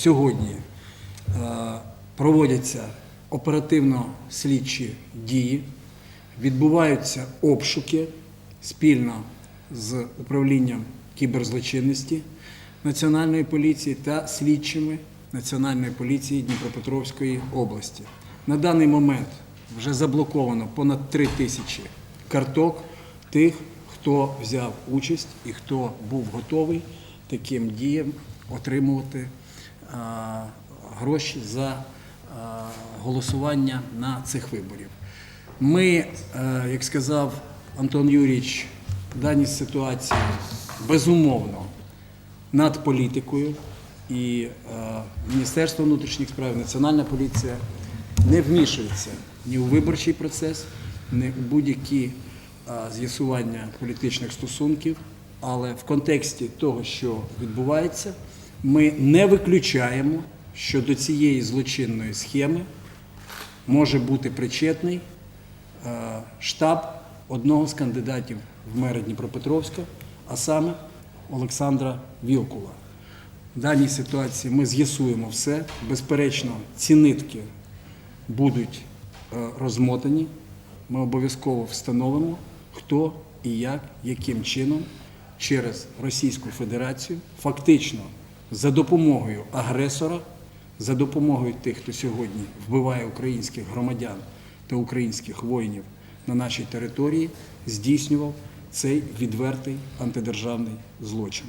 сьогодні е, проводяться оперативно-слідчі дії, відбуваються обшуки спільно з управлінням кіберзлочинності Національної поліції та слідчими Національної поліції Дніпропетровської області. На даний момент вже заблоковано понад 3 тисячі карток тих, хто взяв участь і хто був готовий таким діям отримувати гроші за голосування на цих виборів. Ми, е, як сказав Антон Юрійович, в даній ситуації безумовно над політикою і е, Міністерство внутрішніх справ, Національна поліція не вмішується ні у виборчий процес, ні у будь-які е, з'ясування політичних стосунків. Але в контексті того, що відбувається, ми не виключаємо, що до цієї злочинної схеми може бути причетний е, штаб одного з кандидатів в мери Дніпропетровська, а саме Олександра Вілкула. В даній ситуації ми з'ясуємо все. Безперечно, ці нитки будуть е, розмотані. Ми обов'язково встановимо, хто і як, яким чином через Російську Федерацію фактично за допомогою агресора, за допомогою тих, хто сьогодні вбиває українських громадян та українських воїнів на нашій території, здійснював цей відвертий антидержавний злочин.